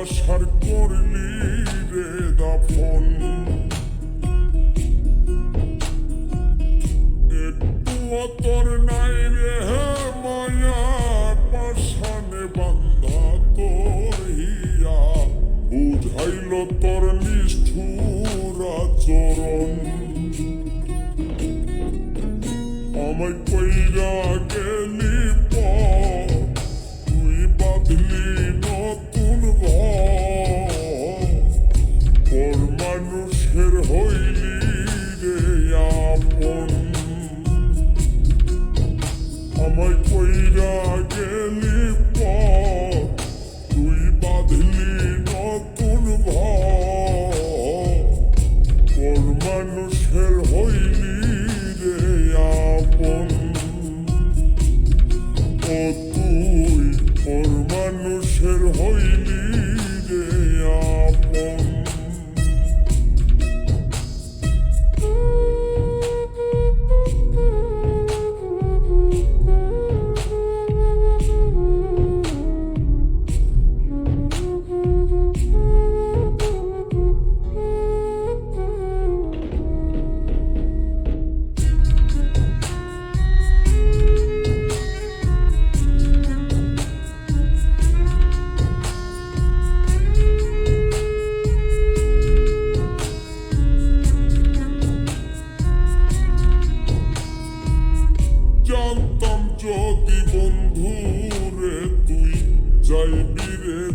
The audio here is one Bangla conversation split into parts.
আশার করলি রে দাফন। একটু অতর নাই রে মায়া পাশানে বান্ধা তোর হিয়া বুঝাইল তোর নিষ্ঠুরা চরণ। আমায় কইরা গেলি পথ, তুই বাঁধলি নতুন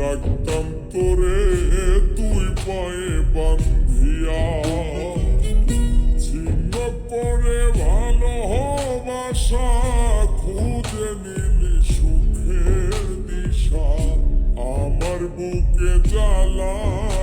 রাখতাম তোরে তুই পায়ে বান্ধিয়া ছিন্ন করে ভালো ভালোবাসা খুঁজে নিলি সুখের দিশা। আমার বুকে জ্বালায়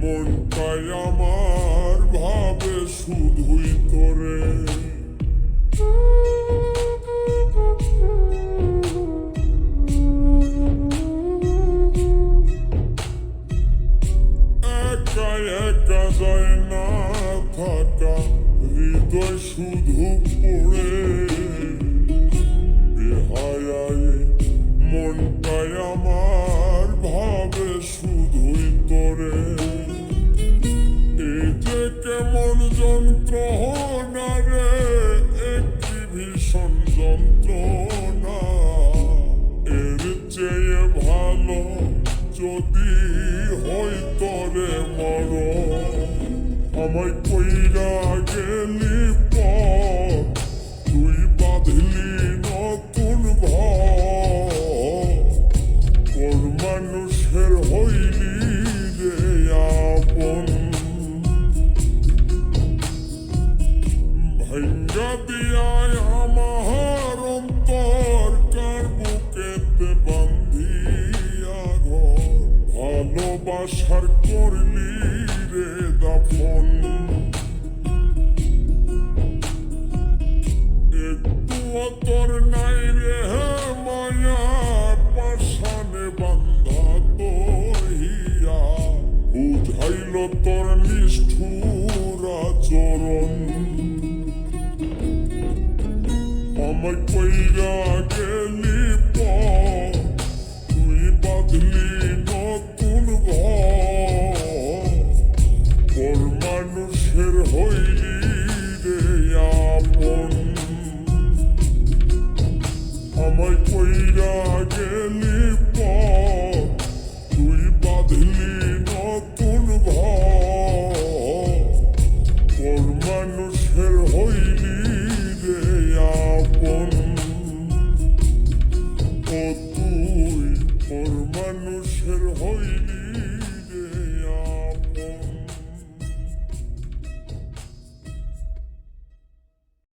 মনটাই আমার ভাবে শুধুই তোরে। একা একা যায় না থাকা হৃদয় শুধু যদি হই তরে মর। আমায় কইরা গেলি পর, তুই বাঁধলি নতুন ঘর। তোর মানুষের হইলি রে আপন। ভাঙ্গা দিয়ায় আশার করলি রে দাফল একটু তোর নাই রে মায়া পাশানে বান্ধা তহিয়া। বুঝাইল তোর নিষ্ঠুরা চরণ আমায় কইরা গেল